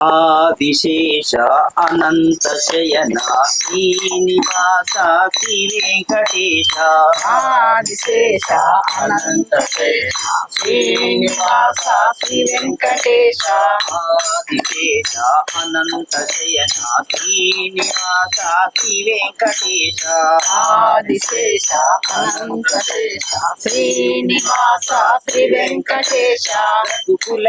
ఆదిశేష అనంత శయన శ్రీనివాస శ్రీ వెంకటేశ ఆదిశేష అనంత శేష శ్రీనివాస శ్రీ వెంకటేశ ఆదిశేష అనంత శయన శ్రీనివాస శ్రీ వెంకటేశ ఆదిశేష అనంత శేష శ్రీనివాస శ్రీ వెంకటేశ రఘుకుల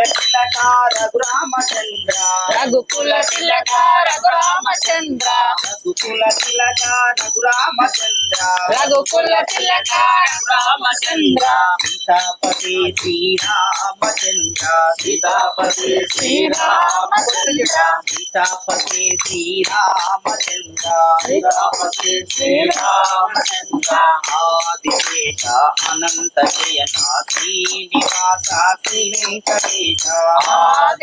రామచంద్ర రఘుకుల తిలక రఘురామచంద్ర రఘుకుల తిలకార రామచంద్ర రఘుకుల తిలక రామచంద్ర సీతాపతి శ్రీరామచంద్ర సీతాపతి శ్రీరామచంద్ర సీతాపతి శ్రీరామచంద్ర సీతాపతి శ్రీరామచంద్ర ఆదిశేష అనంత జయనా శ్రీనివాస శ్రీ వెంకటేశ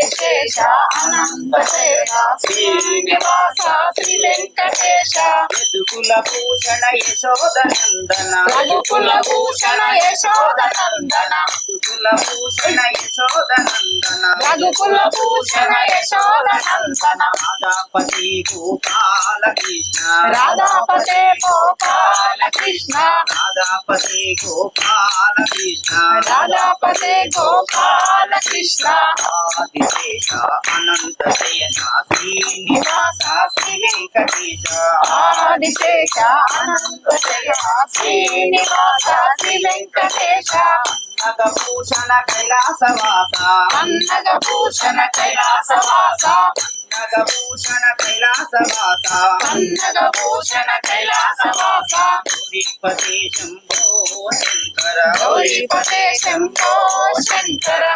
ఆదిశేష అనంత శేష శ్రీనివాస శ్రీ వెంకటేశ. యదుకుల భూషణ యశోదనందన. రఘుకుల భూషణ యశోద నందన యదుకుల భూషణ యశోదనందన. రఘుకుల భూషణ యశోద నందన రాధాపతి గోపాల కృష్ణ రాధాపతే గోపాల రాధాపతి గోపాల కృష్ణ రాధాపతే గోపాల కృష్ణ ఆదిశేష అనంత శయన శ్రీనివాస శ్రీ వెంకటేశ ఆదిశేష అనంత శయన శ్రీనివాస శ్రీ వెంకటేశ కైలాసవాస. అన్నగ భూషణ కైలాసవాస. నగభూషణ కైలాసవాస. అన్నగ భూషణ కైలాసవాస. గౌరీపతి శంభో శంకర గౌరీపతే శంభో శంకర.